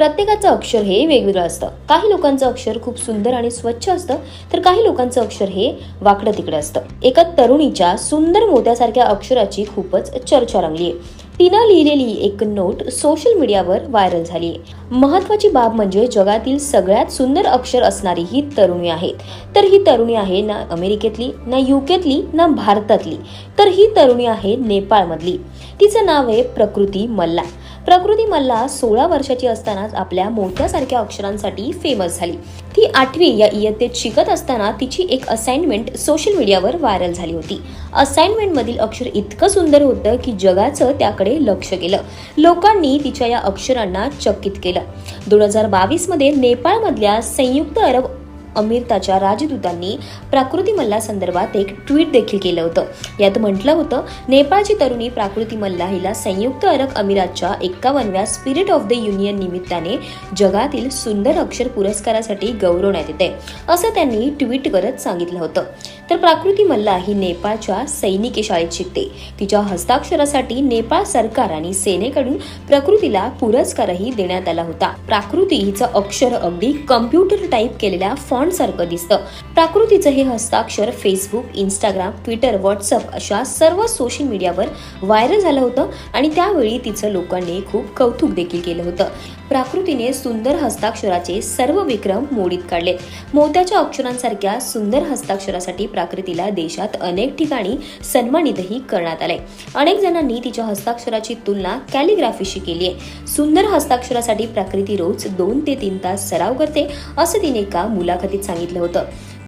प्रत्येकाचं अक्षर हे वेगवेगळं असतं. काही लोकांचं अक्षर खूप सुंदर आणि स्वच्छ असतं तर काही लोकांचं अक्षर हे वाकडं तिकडं असतं. एका तरुणीच्या सुंदर मोत्यासारख्या अक्षराची खूपच चर्चा रंगली आहे. तिनं लिहिलेली एक नोट सोशल मीडियावर व्हायरल झाली आहे. महत्वाची बाब म्हणजे जगातील सगळ्यात सुंदर अक्षर असणारी ही तरुणी आहे. तर ही तरुणी आहे ना अमेरिकेतली ना युकेतली ना भारतातली. तर ही तरुणी आहे नेपाळमधली. तिचं नाव आहे प्रकृती मल्ला. प्रकृती मल्ला सोळा वर्षाची असतानाच आपल्या मोत्यासारख्या अक्षरांसाठी फेमस झाली. ती आठवी या इयत्तेत शिकत असताना तिची एक असाइनमेंट सोशल मीडियावर व्हायरल झाली होती. असाइनमेंट मधील अक्षर इतकं सुंदर होतं की जगाचं त्याकडे लक्ष गेलं. लोकांनी तिच्या या अक्षरांना चकित केलं. दोन हजार बावीसमध्ये नेपाळमधल्या संयुक्त अरब अमिरताच्या राजदूतांनी प्राकृती मल्ला संदर्भात एक ट्विट देखील केलं होतं. यात म्हटलं होतं नेपाळची तरुणी प्राकृती मल्ला हिला संयुक्त अरब अमिरातच्या एक्कावनव्या स्पिरिट ऑफ द युनियन निमित्ताने जगातील सुंदर अक्षर पुरस्कारासाठी गौरवण्यात येते असं त्यांनी ट्विट करत सांगितलं होतं. तर प्राकृती मल्ला ही नेपाळच्या सैनिकी शाळेत शिकते. तिच्या हस्ताक्षरासाठी नेपाळ सरकार आणि सेनेकडून प्रकृतीला पुरस्कारही देण्यात आला होता. प्राकृती हिचं अक्षर अगदी कम्प्युटर टाईप केलेल्या फॉन्ट सारखं दिसतं. प्राकृतीचं हे हस्ताक्षर फेसबुक इंस्टाग्राम ट्विटर व्हॉट्सअप अशा सर्व सोशल मीडियावर व्हायरल झालं होतं आणि त्यावेळी तिचं लोकांनी खूप कौतुक देखील केलं होतं. प्राकृतीने सुंदर हस्ताक्षराचे सर्व विक्रम मोडीत काढले. मोत्याच्या अक्षरांसारख्या सुंदर हस्ताक्षरासाठी प्राकृतीला देशात अनेक ठिकाणी सन्मानितही करण्यात आले अनेक जणांनी तिच्या हस्ताक्षराची तुलना कॅलिग्राफीशी केली आहे. सुंदर हस्ताक्षरासाठी प्राकृती रोज दोन ते तीन तास सराव करते असं तिने एका मुलाखतीत सांगितलं होतं.